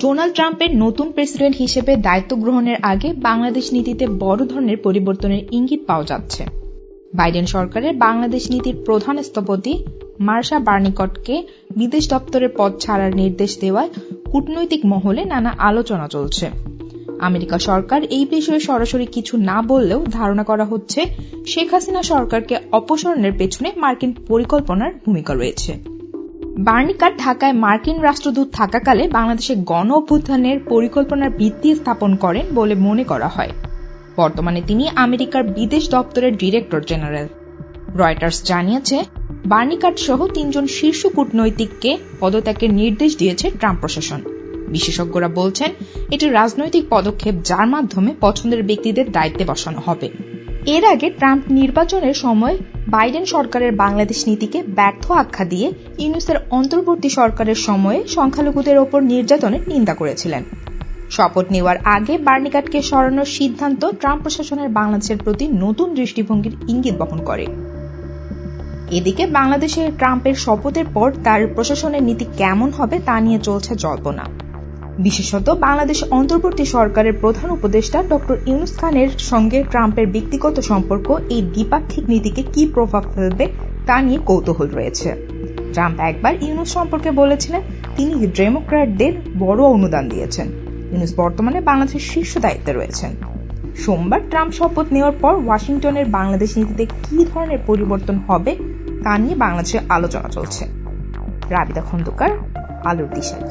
Donald ট্রাম্পের নতুন president হিসেবে দায়িত্ব গ্রহণের আগে বাংলাদেশ নীতিতে বড় ধরনের পরিবর্তনের ইঙ্গিত পাওয়া যাচ্ছে। বাইডেন সরকারের বাংলাদেশ নীতির প্রধান স্থপতি মার্শা বার্নিকটকে বিদেশ দপ্তরের পদ ছাড়ার নির্দেশ দেওয়ায় কূটনৈতিক মহলে নানা আলোচনা চলছে। আমেরিকা সরকার এই বিষয়ে সরাসরি কিছু না বললেও ধারণা করা হচ্ছে, শেখ হাসিনা সরকারকে অপসারণের পেছনে মার্কিন পরিকল্পনার ভূমিকা রয়েছে। বার্নিকার ঢাকায় মার্কিন রাষ্ট্রদূত থাকাকালে বাংলাদেশে গণ অভ্যুত্থানের পরিকল্পনার ভিত্তি স্থাপন করেন বলে মনে করা হয়। বর্তমানে তিনি আমেরিকার বিদেশ দপ্তরের ডিরেক্টর জেনারেল। রয়টার্স জানিয়েছে বার্নিকাট সহ তিনজন শীর্ষ কূটনৈতিককে পদত্যাগের নির্দেশ দিয়েছে ট্রাম্প প্রশাসন। বিশেষজ্ঞরা বলছেন, এটি রাজনৈতিক পদক্ষেপ যার মাধ্যমে পছন্দের ব্যক্তিদের দায়িত্বে বসানো হবে। এর আগে ট্রাম্প নির্বাচনের সময় বাইডেন সরকারের বাংলাদেশ নীতিকে ব্যর্থ আখ্যা দিয়ে ইউনুসের অন্তর্বর্তী সরকারের সময়ে সংখ্যালঘুদের ওপর নির্যাতনের নিন্দা করেছিলেন। শপথ নেওয়ার আগে বার্নিকাটকে সরানোর সিদ্ধান্ত ট্রাম্প প্রশাসনের বাংলাদেশের প্রতি নতুন দৃষ্টিভঙ্গির ইঙ্গিত বহন করে। এদিকে বাংলাদেশের ট্রাম্পের শপথের পর তার প্রশাসনের নীতি কেমন হবে তা নিয়ে চলছে জল্পনা। বিশেষত বাংলাদেশ অন্তর্বর্তী সরকারের প্রধান উপদেষ্টা ডক্টর ইউনুস খানের সঙ্গে ট্রাম্পের ব্যক্তিগত সম্পর্ক এই দ্বিপাক্ষিক নীতিকে কি প্রভাব ফেলবে তা নিয়ে কৌতূহল রয়েছে। ট্রাম্প একবার ইউনুস সম্পর্কে বলেছিলেন, তিনি ডেমোক্র্যাটদের বড় অনুদান দিয়েছেন। ইউনুস বর্তমানে বাংলাদেশের শীর্ষ দায়িত্বে রয়েছেন। সোমবার ট্রাম্প শপথ নেওয়ার পর ওয়াশিংটনের বাংলাদেশ নীতিতে কি ধরনের পরিবর্তন হবে তা নিয়ে বাংলাদেশে আলোচনা চলছে। রাবিদা খন্দকার, আলোর দিশারি